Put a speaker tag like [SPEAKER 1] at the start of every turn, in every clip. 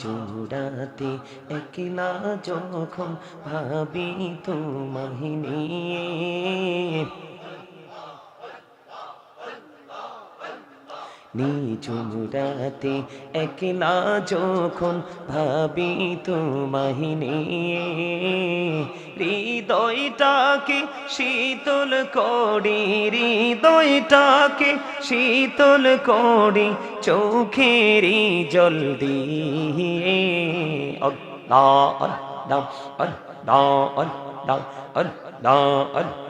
[SPEAKER 1] জোড়াতে একলা যখন ভাবি তোমায় নিয়ে নিঝুম রাতে একলা যখন ভাবি তোমায় নিয়ে, হৃদয়টাকে শীতল করি, হৃদয়টাকে শীতল করি চোখেরই জল দিয়ে। আল্লাহ আল্লাহ আল্লাহ আল্লাহ আল্লাহ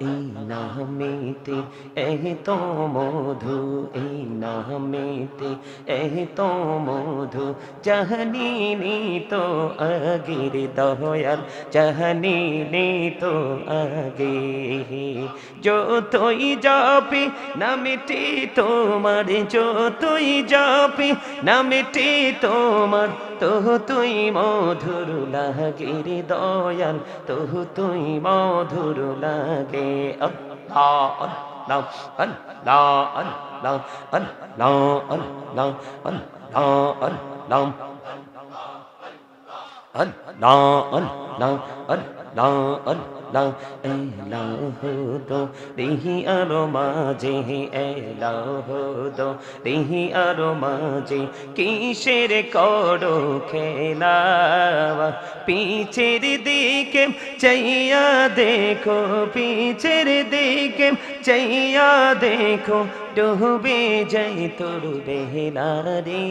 [SPEAKER 1] এই নামেতে এহ তো মধু, এই নামেতে এহ তো মধু। জাহানি তো আগের দয়াল, জাহানি তো আগে। যতই যাবে নামেটি তোমার, যতই যাবে নামেটি তোমার তোহ তুই মধুর লাগে রে দয়াল তহু তুই মধুর লাগে আল্লাহ আল্লাহ আল্লাহ লা ইলাহু দো দেহি আরও মাঝে এলাহু দো দেহি আরও মাঝে কিসের করো খেলা পিছের দিকে চাইয়া দেখো পিছের দিকে চাইয়া দেখো ডুবে যাই তোর বেহলা রে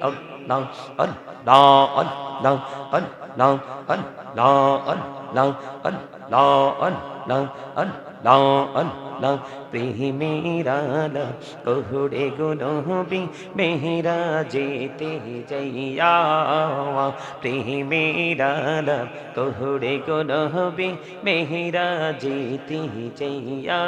[SPEAKER 1] Allah Allah Allah Allah Allah Allah lang an la an lang an আল্লাহ প্রেমেরালা কহুড়ে গুনবি মেহরা যেতে যাইয়া। প্রেমেরালা কহুড়ে গুনবি মেহরা যেতে যাইয়া।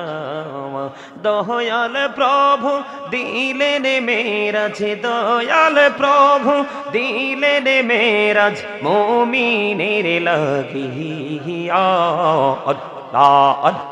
[SPEAKER 1] দয়াল প্রভু দিলেন মেরাজ, দয়াল প্রভু দিলেন মেরাজ মোমিনের লাগিয়া। আল্লাহ।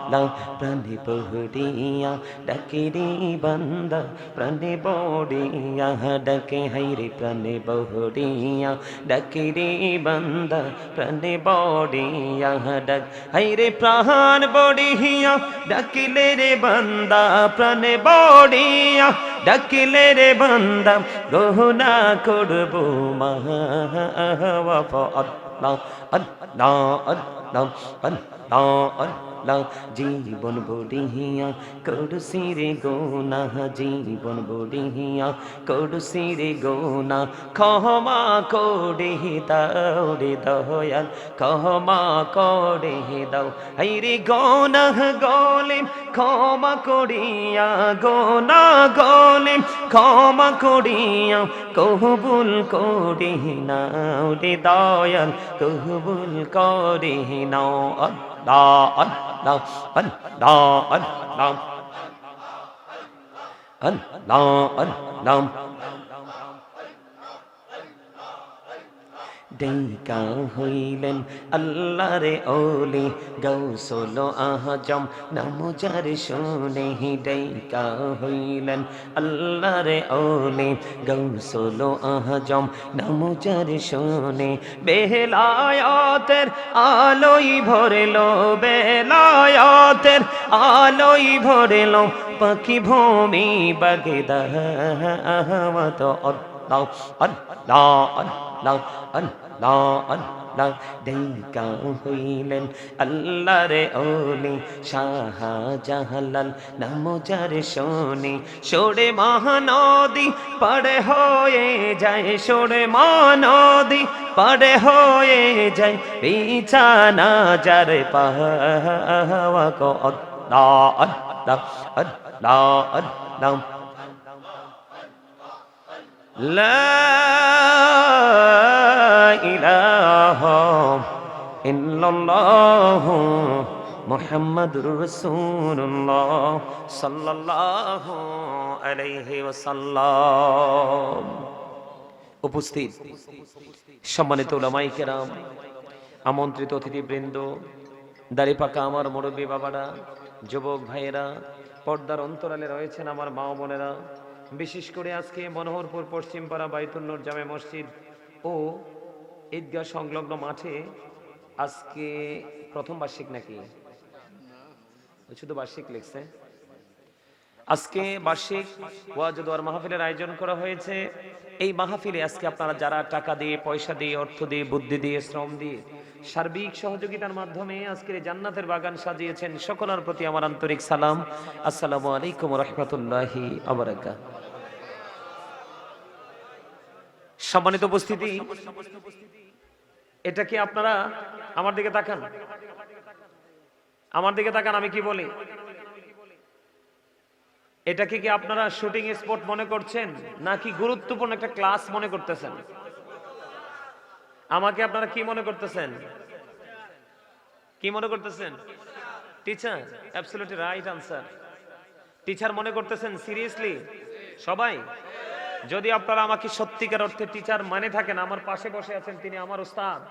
[SPEAKER 1] প্রাণে পহড়িয়া ডাকে রে বান্দা প্রাণে বড়িয়া ডাকে হাইরে প্রাণে বহড়িয়া ডাকে রে বান্দা প্রাণে বড়িয়া ডাক হাইরে প্রাণ বড়িয়া ডাকিলে রে বান্দা প্রাণে বড়িয়া ডাকিলে রে বান্দা গহনা করব মহা আল্লাহ আল্লাহ আল্লাহ আল্লাহ আল্লাহ জীবন বড়িয়া করসি রে গোনা জীবন বড়িয়া করসি রে গোনা ক্ষমা করে দাও রে দয়াল ক্ষমা করে দাও হাই রে গোনা গলে ক্ষমা করিয়া গোনা গলে ক্ষমা করিয়া কহবুল করে নাও রে দয়াল কহবুল করে নাও। আল্লাহ আল্লাহ আল্লাহ আল্লাহ। আল্লাহ আল্লাহ। ডেকা হইলেন। আল্লাহরে ওলি গৌসল আহজম। নামজার শুনে ডেকা হইলেন। আল্লাহরে ওলি গৌসল আহজম। নামজার শুনে বেলায়াতের আলোই ভরলো, বেলায়াতের আলোই ভরলো। পাখি ভূমি বাগদা আহমত আল্লাহ আল্লাহ আল্লাহ। আল্লাহ আল্লাহ ডেকা হইলেন আল্লাহরে ওলি শাহজাহালাল নাম যার শোনে সোরে মহানদী পড়ে হয়ে যায় সোরে মহানদী পড়ে হয়ে যায় বিছানা যার পাহাওয়া কো আল্লাহ আল্লাহ আল্লাহ আল্লাহ لا ইল্লাল্লাহ মুহাম্মাদুর রাসূলুল্লাহ সাল্লাল্লাহু আলাইহি ওয়াসাল্লাম উপস্থিত সম্মানিত ওলামাই কেরাম, আমন্ত্রিত অতিথিবৃন্দ, দাড়ি পাকা আমার মুরব্বী বাবারা, যুবক ভাইয়েরা, পর্দার অন্তরালে রয়েছেন আমার মা বোনেরা। বিশেষ করে আজকে মনোহরপুর পশ্চিমপাড়া বাইতুল্লোর জামে মসজিদ ও ঈদগাহ সংলগ্ন মাঠে আজকে প্রথম বার্ষিক নাকি? শুধু বার্ষিক লিখছে। আজকে বার্ষিক ওয়াজদুয়ার মাহফিলের আয়োজন করা হয়েছে। এই মাহফিলে আজকে আপনারা যারা টাকা দিয়ে, পয়সা দিয়ে, অর্থ দিয়ে, বুদ্ধি দিয়ে, শ্রম দিয়ে সার্বিক সহযোগিতার মাধ্যমে আজকের জান্নাতের বাগান সাজিয়েছেন, সকলের প্রতি আমার আন্তরিক সালাম। আসসালামু আলাইকুম রহমতুল্লাহি আবরাকা সম্মানিত উপস্থিতি এটা কি আপনারা আমার দিকে তাকান? আমার দিকে তাকান, আমি কি বলি? এটাকে কি আপনারা শুটিং স্পট মনে করছেন? নাকি গুরুত্বপূর্ণ একটা ক্লাস মনে করতেছেন? আমাকে আপনারা কি মনে করতেছেন? কি মনে করতেছেন? Teacher absolutely right answer teacher মনে করতেছেন সিরিয়াসলি সবাই? যদি আপনারা আমাকে সত্যিকার অর্থে টিচার মানে থাকেন, আমার পাশে বসে আছেন তিনি আমার ওস্তাদ।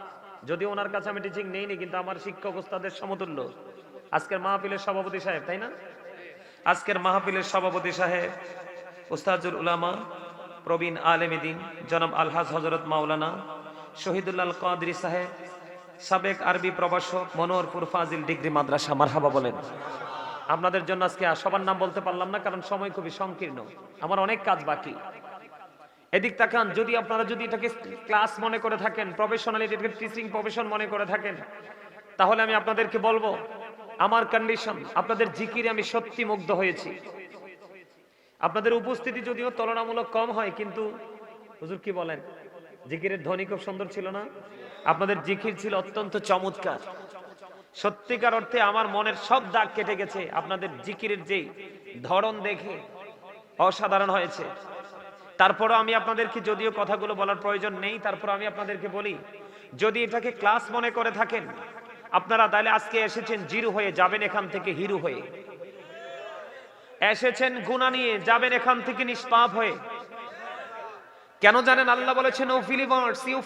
[SPEAKER 1] যদি ওনার কাছে আমি টিচিং নেইনি কিন্তু আমার শিক্ষক ওস্তাদের সমতুল্য। আজকের মাহফিলের সভাপতি সাহেব, তাই না? আজকের মাহফিলের সভাপতি সাহেব ওস্তাজুল উলামা প্রবীণ আলেমিদিন জনাব আলহাজ হজরত মাওলানা শহীদুল্লাল কাদরি সাহেব, সাবেক আরবি প্রভাষক মনোহরপুর ফাজিল ডিগ্রি মাদ্রাসা, মারহাবা বলেন। আপনাদের জন্য আজকে সবার নাম বলতে পারলাম না, কারণ সময় খুবই সংকীর্ণ। আমার অনেক কাজ বাকি। এদিক তাকান, যদি আপনারা যদি এটাকে ক্লাস মনে করে থাকেন প্রফেশনালি এটাকে টিচিং প্রফেশন মনে করে থাকেন, তাহলে আমি আপনাদেরকে বলব, আমার কন্ডিশন আপনাদের জিকিরে আমি সত্যি মুগ্ধ হয়েছি। আপনাদের উপস্থিতি যদিও তুলনামূলক কম হয়, কিন্তু হুজুর কি বলেন? জিকিরের ধ্বনি খুব সুন্দর ছিল না? আপনাদের জিকির ছিল অত্যন্ত চমৎকার। সত্যিকার অর্থে আমার মনের সব দাগ কেটে গেছে, আপনাদের জিকিরের যে ধরন দেখে অসাধারণ হয়েছে। তারপরও আমি আপনাদেরকে যদিও কথাগুলো বলার প্রয়োজন নেই তারপর আমি আপনাদেরকে বলি, যদি এটাকে ক্লাস মনে করে থাকেন, আপনারা তাহলে আজকে এসেছেন জিরু হয়ে, যাবেন এখান থেকে হিরু হয়ে। এসেছেন গুণা নিয়ে, যাবেন এখান থেকে নিষ্পাপ হয়ে। কেন জানেন আল্লাহ বলেছেন, ও ইউ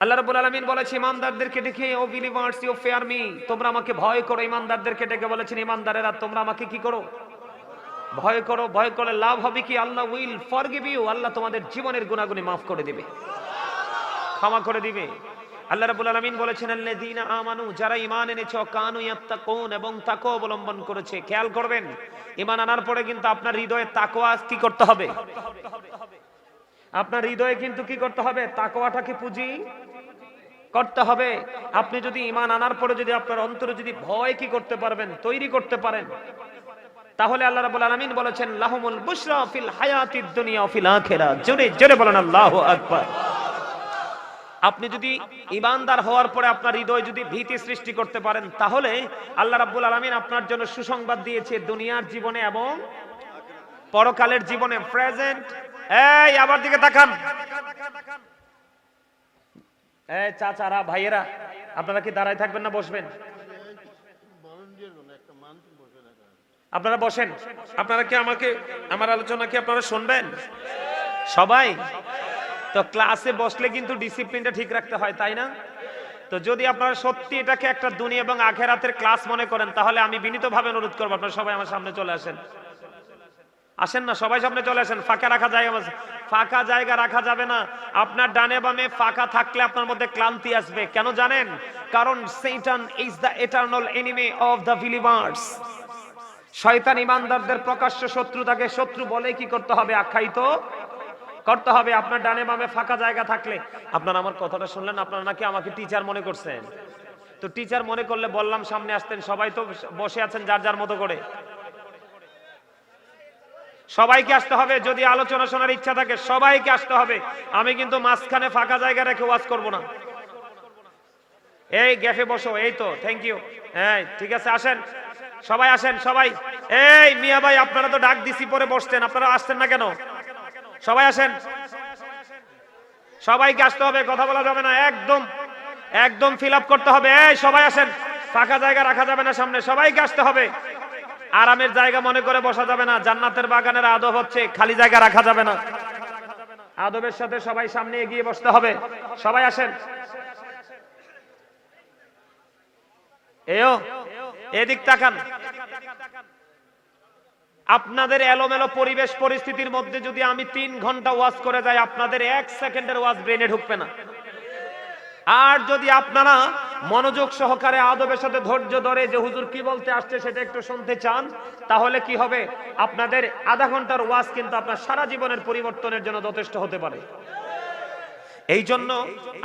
[SPEAKER 1] আল্লাহ রাব্বুল আলামিন বলেছে, ইমানদারদেরকে O believers you fear me. তোমরা আমাকে ভয় করো, ইমানদারদেরকে ডেকে বলেছেন, ইমানদারেরা, তোমরা আমাকে কি করো? ভয় করো, ভয় করলে লাভ হবে কি? Allah will forgive you Allah তোমাদের জীবনের গুনাহগুনি মাফ করে দিবে। ক্ষমা করে দিবে। আল্লাহ রাব্বুল আলামিন বলেছেন, আল্লাযীনা আমানু, যারা ঈমান এনেছে কানু ইয়াত্তাকুন এবং তাকওয়া অবলম্বন করেছে, খেয়াল করবেন, ঈমান আনার পরে কিন্তু আপনার হৃদয়ে তাকওয়া কি করতে হবে? আপনার হৃদয়ে কিন্তু কি করতে হবে? তাকওয়াটাকে পুঁজি করতে হবে। আপনি যদি ইমান আনার পরে যদি আপনার অন্তরে যদি ভয় কি করতে পারবেন, তৈরি করতে পারেন তাহলে আল্লাহ রাব্বুল আলামিন বলেছেন, লাহুমুল বুশরা ফিল হায়াতিদ দুনিয়া ফিল আখিরা। জোরে জোরে বলেন আল্লাহু আকবার। আপনি যদি ইমানদার হওয়ার পরে আপনার হৃদয় যদি ভীতি সৃষ্টি করতে পারেন, তাহলে আল্লাহ রাব্বুল আলামিন আপনার জন্য সুসংবাদ দিয়েছে, দুনিয়ার জীবনে এবং পরকালের জীবনে, প্রেজেন্ট। এই, আবার দিকে তাকান। এই, চাচারা, ভাইয়েরা, আপনারা কি দাঁড়ায় থাকবেন না, বসবেন? আপনারা বসেন। আপনারা কি আমাকে, আমার আলোচনা কি আপনারা শুনবেন? সবাই? তো ক্লাসে বসলে কিন্তু ডিসিপ্লিনটা ঠিক রাখতে হয়, তাই না? তো যদি আপনারা সত্যি এটাকে একটা দুনিয়া এবং আখেরাতের ক্লাস মনে করেন, তাহলে আমি বিনীতভাবে অনুরোধ করব, আপনারা সবাই আমার সামনে চলে আসেন। আসেন না, সবাই সামনে চলে আসেন, ফাঁকা রাখা জায়গা। ফাঁকা জায়গা রাখা যাবে না। আপনার ডানে বামে ফাঁকা থাকলে আপনার মধ্যে ক্লান্তি আসবে। কেন জানেন? কারণ Satan is the eternal enemy of the believers শয়তান ইমানদারদের প্রকাশ্য শত্রু তাকে শত্রু বলে কি করতে হবে, আখ্যায়িত? করতে হবে, আপনার ডানে বামে ফাঁকা জায়গা থাকলে। আপনারা আমার কথাটা শুনলেন, আপনারা নাকি আমাকে টিচার মনে করছেন? তো টিচার মনে করলে বললাম, সামনে আসতেন, সবাই তো বসে আছেন যার যার মতো করে। সবাইকে আসতে হবে, যদি আলোচনা শোনার ইচ্ছা থাকে, সবাইকে আসতে হবে। আমি কিন্তু মাঝখানে ফাঁকা জায়গা রেখে ওয়াজ করব না। এই গ্যাফে বসো, এই তো থ্যাংক ইউ হ্যাঁ ঠিক আছে, আসেন। সবাই আসেন, সবাই। এই মিয়া ভাই, আপনারা তো ডাক দিছি, পরে বসতেন আপনারা আসছেন না কেন? সবাই আসেন। সবাইকে আসতে হবে, কথা বলা যাবে না, একদম একদম ফিল করতে হবে। এই, সবাই আসেন। ফাঁকা জায়গা রাখা যাবে না সামনে, সবাইকে আসতে হবে। আরামের জায়গা মনে করে বসা যাবে না, জান্নাতের বাগানের আদব হচ্ছে খালি জায়গা রাখা যাবে না। আদবের সাথে সবাই সামনে এগিয়ে বসতে হবে। সবাই আসেন। এও এদিক তাকান। আপনাদের এলোমেলো পরিবেশ পরিস্থিতির মধ্যে যদি আমি তিন ঘণ্টা ওয়াজ করে যাই, আপনাদের এক সেকেন্ডের ওয়াজ ব্রেনে ঢুকবে না। আর যদি আপনারা মনোযোগ সহকারে আদবের সাথে ধৈর্য ধরে যে হুজুর কি বলতে আসছে সেটা একটু শুনতে চান, তাহলে কি হবে? আপনাদের আধা ঘণ্টার ওয়াজ কিন্তু আপনার সারা জীবনের পরিবর্তনের জন্য যথেষ্ট হতে পারে। এই জন্য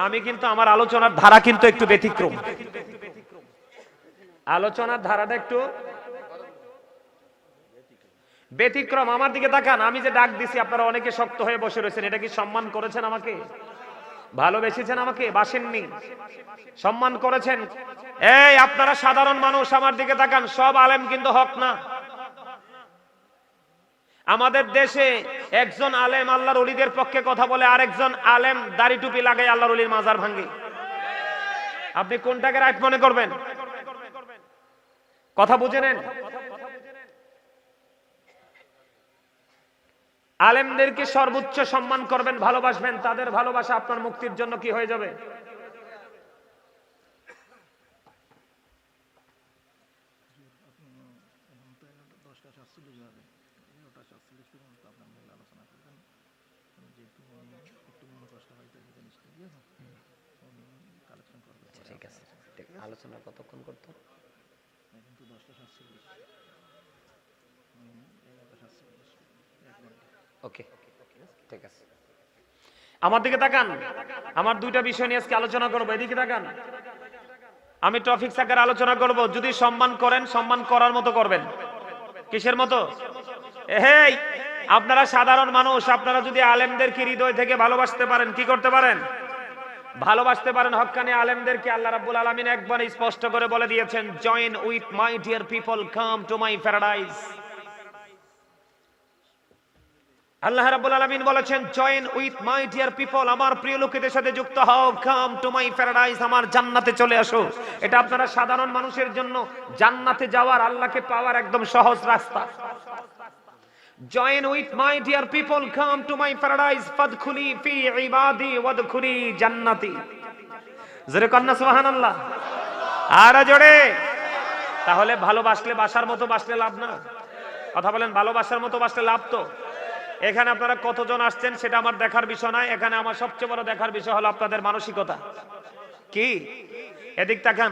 [SPEAKER 1] আমি কিন্তু আমার আলোচনার ধারা কিন্তু একটু ব্যতিক্রম। আলোচনার ধারাটা একটু ব্যতিক্রম। আমার দিকে তাকান, আমি যে ডাক দিছি, আপনারা অনেকে শক্ত হয়ে বসে রয়েছেন, এটা কি সম্মান করেছেন আমাকে? ভালোবেসেছেন আমাকে? বাসেননি। সম্মান করেছেন? এই, আপনারা সাধারণ মানুষ, আমার দিকে তাকান, সব আলেম কিন্তু হক না। আমাদের দেশে একজন আলেম আল্লাহর অলিদের পক্ষে কথা বলে, আরেকজন আলেম দাড়ি টুপি লাগাই আল্লাহর অলির মাজার ভাঙ্গে আপনি কোনটাকে রাইট মনে করবেন? কথা বুঝে নেন। আলেমদেরকে সর্বোচ্চ সম্মান করবেন, ভালোবাসবেন, তাদের ভালোবাসা আপনার মুক্তির জন্য কি হয়ে যাবে?
[SPEAKER 2] আলোচনা
[SPEAKER 1] কতক্ষণ করতো
[SPEAKER 2] এখন তো দশটা সাতচল্লিশ এগারোটা সাতচল্লিশ এক
[SPEAKER 1] ঘণ্টা আমার দিকে তাকান। আমার দুইটা বিষয় নিয়ে আজকে আলোচনা করব। এদিকে তাকান। আমি টপিক সাকার আলোচনা করব। যদি সম্মান করেন, সম্মান করার মতো করবেন। কিসের মতো? আপনারা সাধারণ মানুষ। আপনারা যদি আলেমদেরকে হৃদয় থেকে ভালোবাসতে পারেন, কি করতে পারেন? ভালোবাসতে পারেন হক্কানি আলেমদেরকে, আল্লাহ রাব্বুল আলামিন একবার স্পষ্ট করে বলে দিয়েছেন join with my dear people come to my paradise আল্লাহ রাব্বুল আলামিন বলেছেন join with my dear people আমার প্রিয় লোকেদের সাথে যুক্ত হও কাম টু মাই প্যারাডাইস আমার জান্নাতে চলে আসো। এটা আপনারা সাধারণ মানুষের জন্য জান্নাতে যাওয়ার আল্লাহকে পাওয়ার একদম সহজ রাস্তা। Join with my dear people come to my paradise ফাদখুলি ফি ইবাদি ওয়াদখুলি জান্নাতি জোরে কন্না সুবহানাল্লাহ। আর জোরে। তাহলে ভালোবাসলে বাসার মতো বাসলে লাভ না। কথা বলেন, ভালোবাসার মতো বাসলে লাভ তো। এখানে আপনারা কতজন আসছেন সেটা আমার দেখার বিষয় নয়। এখানে আমার সবচেয়ে বড় দেখার বিষয় হলো আপনাদের মানসিকতা। কি? এদিক তাকান।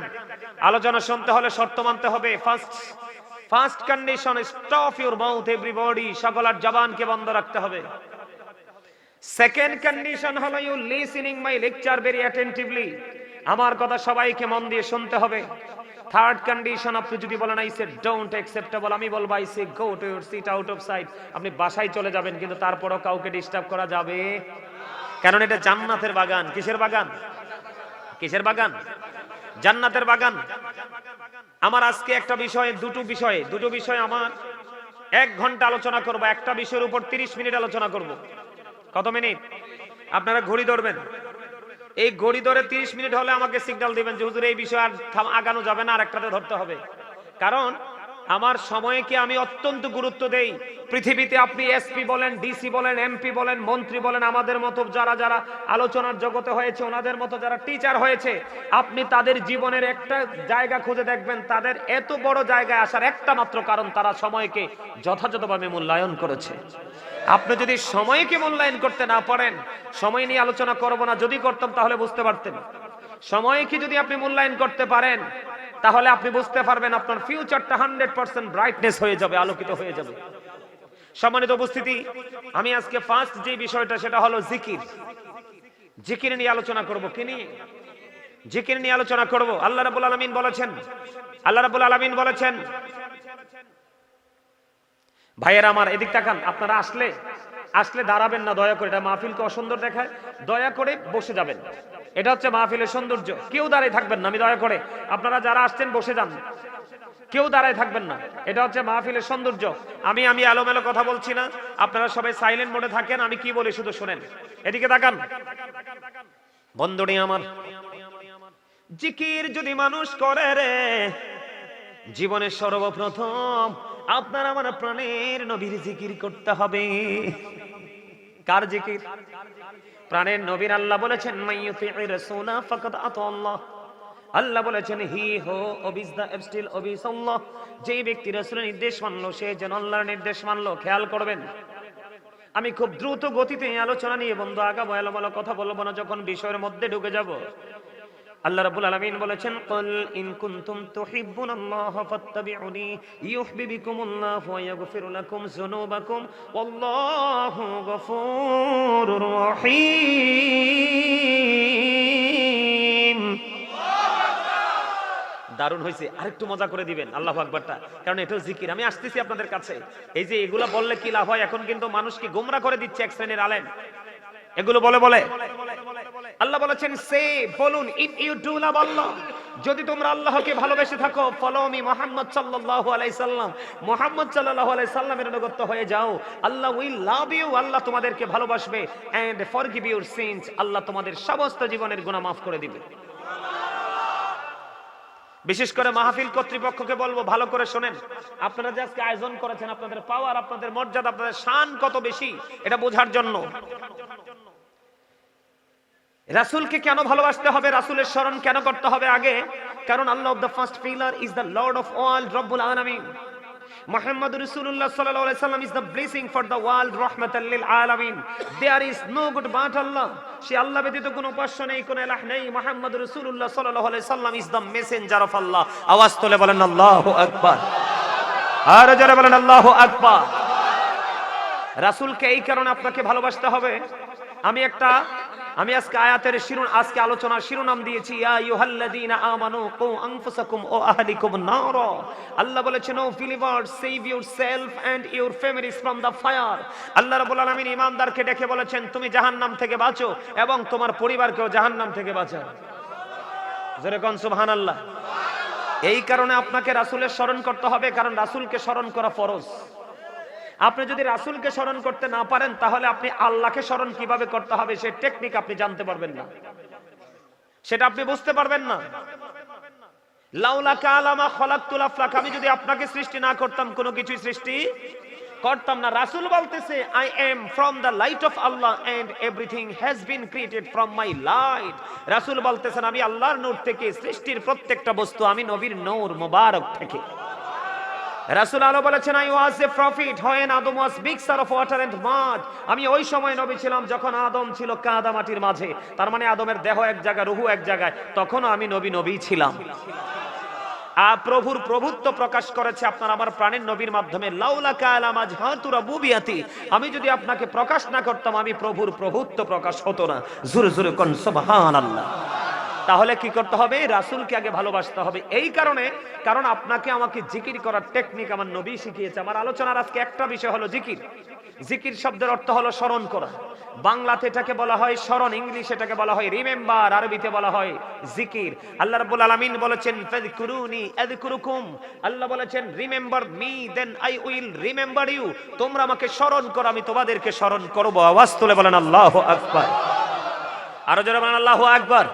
[SPEAKER 1] আলোচনা শুনতে হলে শর্ত মানতে হবে। First first condition stop your mouth everybody সকলের জবানকে বন্ধ রাখতে হবে। সেকেন্ড কন্ডিশন হলো you listening my lecture very attentively আমার কথা সবাইকে মন দিয়ে শুনতে হবে। থার্ড কন্ডিশন আপনি যদি বলেন আই সে ডোন্ট অ্যাকসেপ্টেবল আমি বলব I say go to your seat out of sight আপনি বাসায় চলে যাবেন, কিন্তু তারপরও কাউকে ডিস্টার্ব করা যাবে। কারণ এটা জান্নাতের বাগান। কিসের বাগান? কিসের বাগান? জান্নাতের বাগান। আমার আজকে একটা বিষয়ে, দুটো বিষয়ে দুটো বিষয়ে আমার। এক ঘণ্টা আলোচনা করব, একটা বিষয়ের উপর তিরিশ মিনিট আলোচনা করব। কত মিনিট? আপনারা ঘড়ি ধরবেন। এই ঘড়ি ধরে তিরিশ মিনিট হলে আমাকে সিগন্যাল দিবেন যে, হুজুর, এই বিষয়ে আর আগানো যাবে না আর একটাতে ধরতে হবে। কারণ আমার সময়কে আমি অত্যন্ত গুরুত্ব দেই। পৃথিবীতে আপনি এসপি বলেন, ডিসি বলেন, এমপি বলেন, মন্ত্রী বলেন, আমাদের মতো যারা যারা আলোচনার জগতে হয়েছে, ওনাদের মতো যারা টিচার হয়েছে, আপনি তাদের জীবনের একটা জায়গা খুঁজে দেখবেন, তাদের এত বড় জায়গায় আসার একটা মাত্র কারণ, তারা সময়কে যথাযথভাবে মূল্যায়ন করেছে। আপনি যদি সময়কে মূল্যায়ন করতে না পারেন, সময় নিয়ে আলোচনা করব না, যদি করতাম তাহলে বুঝতে পারতেন। সময়কে যদি আপনি মূল্যায়ন করতে পারেন তাহলে আপনি বুঝতে পারবেন আপনার ফিউচারটা হান্ড্রেড পার্সেন্ট ব্রাইটনেস হয়ে যাবে, আলোকিত হয়ে যাবে। সম্মানিত উপস্থিতি, আমি আজকে ফার্স্ট যে বিষয়টা, সেটা হলো জিকির। জিকির নিয়ে আলোচনা করব। কি নিয়ে? জিকির নিয়ে আলোচনা করব। আল্লাহ রাব্বুল আলামিন বলেছেন, আল্লাহ রাব্বুল আলামিন বলেছেন, ভাইয়েরা আমার, এদিক তাকান, আপনারা আসলে আসলে দাঁড়াবেন না, দয়া করে। এটা মাহফিলকে অসুন্দর দেখায়। দয়া করে বসে যাবেন। এটা হচ্ছে মাহফিলের সৌন্দর্য। কেউ দাঁড়ায় থাকবেন না, আমি দয়া করে। আপনারা যারা আসছেন, বসে যান। কেউ দাঁড়ায় থাকবেন না। এটা হচ্ছে মাহফিলের সৌন্দর্য। আমি আমি এলোমেলো কথা বলছি না। আপনারা সবাই সাইলেন্ট মোডে থাকেন, আমি কি বলি শুধু শুনেন। এদিকে তাকান। বন্ধুটি আমার, জিকির যদি মানুষ করে রে, জীবনের সর্বপ্রথম আপনার আমার প্রাণের নবীর জিকির করতে হবে। কার জিকির? প্রাণের নবীর আল্লাহ বলেছেন আতাল্লাহ আল্লাহ। বলেছেন, হি হো অবিজ দা এবস্টিল অবিজ আল্লাহ। যেই ব্যক্তি রাসূলের নির্দেশ মানলো, সে যেন আল্লাহর নির্দেশ মানলো, খেয়াল করবেন। আমি খুব দ্রুত গতিতে আলোচনা নিয়ে বন্ধু আগাবো, এলোমেলো কথা বলব না, যখন বিষয়ের মধ্যে ঢুকে যাব। আল্লাহ রাব্বুল আলামিন বলেছেন, কুল ইন কুনতুম তুহিব্বুনাল্লাহ ফাত্তাবিউনি ইউহিব্বিকুমুল্লাহু ওয়া ইয়াগফির লাকুম দারুণ হয়েছে আরেকটু মজা করে দিবেন, আল্লাহ আকবরটা। কারণ এটাও জিকির, আমি আসতেছি আপনাদের কাছে। এই যে এগুলো বললে কি লাভ হয়? এখন কিন্তু মানুষকে গোমরা করে দিচ্ছে এক শ্রেণির আলেম? এগুলো বলে বলে। আল্লাহ বলেছেন, সে বলুন, ইফ ইউ ডু লাভ আল্লাহ যদি তোমরা আল্লাহকে ভালোবেসে থাকো, ফলো মি মোহাম্মদ সাল্লাল্লাহু আলাইহি সাল্লাম। মোহাম্মদ সাল্লাল্লাহু আলাইহি সাল্লামের অনুগত হয়ে যাও। আল্লাহ উইল লাভ ইউ, আল্লাহ তোমাদেরকে ভালোবাসবে। এন্ড ফরগিভ ইউর সিনস, আল্লাহ তোমাদের সমস্ত জীবনের গুনাহ মাফ করে দিবে। বিশেষ করে মাহফিল কর্তৃপক্ষকে বলব, ভালো করে শোনেন। আপনারা যে আজকে আয়োজন করেছেন, আপনাদের পাওয়ার আপনাদের মর্যাদা, আপনাদের শান কত বেশি, এটা বোঝার জন্য। রাসূলকে কেন ভালোবাসতে হবে? রাসুলের স্মরণ কেন করতে হবে আগে? কারণ আল্লাহ of the first pillar is the lord of all রব্বুল আলামিন। মুহাম্মদ রাসূলুল্লাহ সাল্লাল্লাহু আলাইহি সাল্লাম is the blessing for the world রাহমাতাল লিল আলামিন। There is no god but আল্লাহ। সে আল্লাহ ব্যতীত কোনো উপাস্য নেই, কোনো ইলাহ নেই। মুহাম্মদ রাসূলুল্লাহ সাল্লাল্লাহু আলাইহি সাল্লাম ইজ দ্য মেসেঞ্জার অফ আল্লাহ। আওয়াজ তুলে বলেন, আল্লাহু আকবার। আর যারা বলেন, আল্লাহু আকবার। রাসূলকে এই কারণে আপনাকে ভালোবাসতে হবে। আমি একটা আমি আজকে আয়াতের শিরুন আজকে আলোচনার শিরোনাম দিয়েছি, ইয়া আইয়ুহাল্লাযীনা আমানু কু আনফুসাকুম ওয়া আহলিকুম নার। আল্লাহ বলেছেন, O believers, save yourself and your families from the fire. আল্লাহ রাব্বুল আলামিন ইমানদারকে ডেকে বলেছেন, তুমি জাহান্নাম থেকে বাঁচো এবং তোমার পরিবারকেও জাহান্নাম থেকে বাঁচাও। জোরে কোন, সুবহানাল্লাহ। এই কারণে আপনাকে রাসূলের স্মরণ করতে হবে, কারণ রাসূলকে স্মরণ করা ফরজ। আপনি যদি রাসূলকে স্মরণ করতে না পারেন, তাহলে আপনি আল্লাহকে স্মরণ কীভাবে করতে হবে সেই টেকনিক আপনি জানতে পারবেন না। সেটা আপনি বুঝতে পারবেন না। আমি যদি আপনাকে সৃষ্টি না করতাম, কোনো কিছুই সৃষ্টি করতাম না। রাসূল বলতেছে I am from the light of Allah and everything has been created from my light রাসূল বলতেছেন, আমি আল্লাহর নূর থেকে সৃষ্টির প্রত্যেকটা বস্তু আমি নবীর নূর মোবারক থেকে রাসূল আলো বলেছেন I was a prophet when Adam was mixer of water and mud আমি ওই সময় নবী ছিলাম যখন আদম ছিল কাদা মাটির মাঝে। তার মানে আদমের দেহ এক জায়গায়, রুহু এক জায়গায়। তখনও আমি নবী নবী ছিলাম। আ, প্রভুর প্রভুত্ব প্রকাশ করেছে আপনার আমার প্রাণের নবীর মাধ্যমে। লাউলা কালামা ঝাতুরা বুবিয়াতি আমি যদি আপনাকে প্রকাশ না করতাম, আমি প্রভুর প্রভুত্ব প্রকাশ হতো না। জোরে জোরে কোন, সুবহানাল্লাহ। তাহলে কি করতে হবে? রাসূলকে আগে ভালোবাসতে হবে। এই কারণে, কারণ আপনাকে আমাকে জিকির করার টেকনিক আমার নবী শিখিয়েছে। আমার আলোচনার আজকে একটা বিষয় হলো জিকির। জিকির শব্দের অর্থ হলো স্মরণ করা। বাংলাতে এটাকে বলা হয় স্মরণ, ইংলিশ এটাকে বলা হয় রিমেম্বার আরবিতে বলা হয় জিকির। আল্লাহ রাব্বুল আলামিন বলেছেন, ফাযকুরুনি আযকুরুকুম। আল্লাহ বলেছেন remember me then I will remember you তোমরা আমাকে স্মরণ করো, আমি তোমাদেরকে স্মরণ করব। আওয়াজ তুলে বলেন, আল্লাহু আকবার। আরও জোরে বলেন, আল্লাহু আকবার।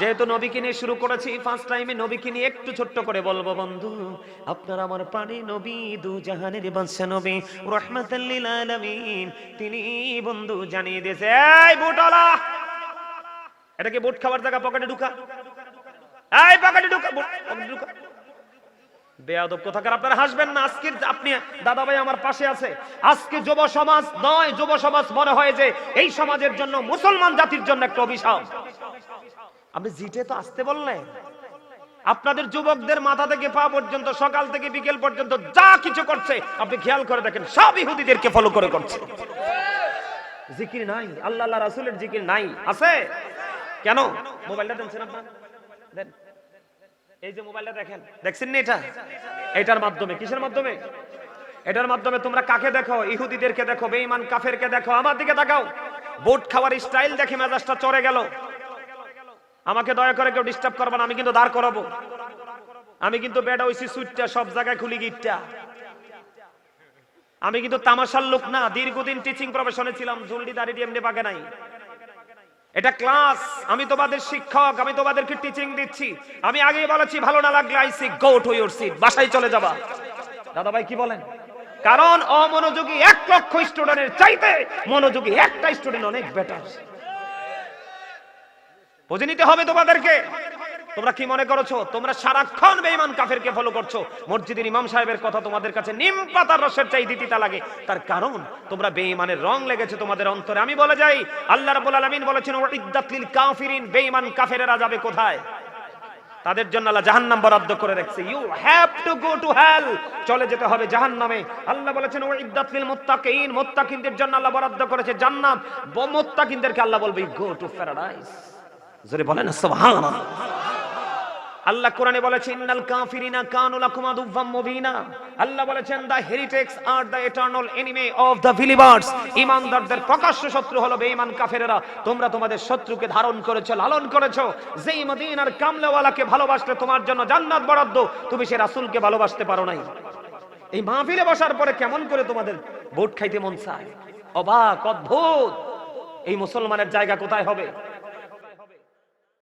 [SPEAKER 1] যেহেতু নবীকে নিয়ে শুরু করেছি ফার্স্ট টাইমে নবীকে নিয়ে একটু ছোট্ট করে বলব, বন্ধু, আপনার আমার পানি নবী, দু জাহানের বাদশা নবী রহমাতাল্লিল আলামিন, তিনি বন্ধু জানিয়ে দিয়েছে, এই বুটলা এটাকে বুট খাবার জায়গা, পকেটে ঢুকা? এই পকেটে ঢুকা পকেটে ঢুকা। বেয়াদব আপনারা হাসবেন না আজকে আপনি দাদা ভাই আমার পাশে আছে। আজকে যুব সমাজ নয়, যুব সমাজ মনে হয় যে এই সমাজের জন্য মুসলমান জাতির জন্য একটা অভিশাপ। আপনি জিটে তো আসতে বললেন। আপনাদের যুবকদের মাথা থেকে পা পর্যন্ত, সকাল থেকে বিকেল পর্যন্ত যা কিছু করছে, আপনি খেয়াল করে দেখেন, সব ইহুদিদেরকে ফলো করে করছে। জিকির নাই, আল্লাহ রাসূলের জিকির নাই। আছে? কেন? মোবাইলটা দেন। এই যে মোবাইলটা দেখেন, দেখছেন না এটা? এটার মাধ্যমে, কিসের মাধ্যমে? এটার মাধ্যমে তোমরা কাকে দেখো? ইহুদিদেরকে দেখো, বেঈমান কাফেরকে দেখো। আমার দিকে তাকাও। বোট খাওয়ার স্টাইল দেখে মেজাজটা চড়ে গেল। আমাকে দয়া করে কেউ ডিস্টার্ব করবে না, আমি কিন্তু দাঁড় করাবো। আমি কিন্তু বেডা হইছি সুইটটা, সব জায়গায় খুলি গিটটা। আমি কিন্তু তামাশার লোক না, দীর্ঘদিন টিচিং প্রফেশনে ছিলাম জলদি দাঁড়িয়ে এমনি বাগে নাই। এটা ক্লাস আমি তোমাদের শিক্ষক, আমি তোমাদেরকে টিচিং দিচ্ছি। আমি আগেই বলেছি, ভালো না লাগলে আইসি টু ইউর সিট বাসায় চলে যাবা। দাদা ভাই কি বলেন? কারণ অমনোযোগী এক লক্ষ স্টুডেন্টের চাইতে মনোযোগী একটা স্টুডেন্ট অনেক বেটার বুঝে নিতে হবে তোমাদেরকে। তোমরা কি মনে করছ? তোমরা সারাক্ষণ বেঈমান কাফেরকে ফলো করছ। মসজিদের ইমাম সাহেবের কথা তোমাদের কাছে নিম পাতার রসের চাই দিতিতা লাগে। তার কারণ, তোমরা বেঈমানের রং লেগেছে তোমাদের অন্তরে। আমি বলে যাই, আল্লাহ রাব্বুল আলামিন বলেছেন ওয়াইদ্দাত লিল কাফিরিন বেঈমান কাফেরেরা যাবে কোথায়? তাদের জন্য আল্লাহ জাহান্নাম বরাদ্দ করে রাখছে। You have to go to hell চলে যেতে হবে জাহান্নামে। আল্লাহ বলেছেন ওয়াইদ্দাত লিল মুত্তাকিন মুত্তাকিনদের জন্য আল্লাহ বরাদ্দ করেছে জান্নাত। মুত্তাকিনদেরকে আল্লাহ বলবে গো টু প্যারাডাইস জোরে বলেন আল্লাহ কোরআনে ইন্নাল কাফিরিনা কানু লাকুম মুবিনা। আল্লাহ বলেছেন the heretics are the eternal enemy of the believers. প্রকাশ্য শত্রু হলো বেঈমান তোমরা তোমাদের শত্রুকে ধারণ করেছ, লালন করেছ। যেই মদিনার কামলাওয়ালাকে তোমার জন্য জান্নাত বরাদ্দ, তুমি সে রাসূলকে ভালোবাসতে পারো নাই। এই মাহফিলে বসার পরে কেমন করে তোমাদের ভোট খাইতে মন চায়? অবাক, অদ্ভুত। এই মুসলমানের জায়গা কোথায় হবে?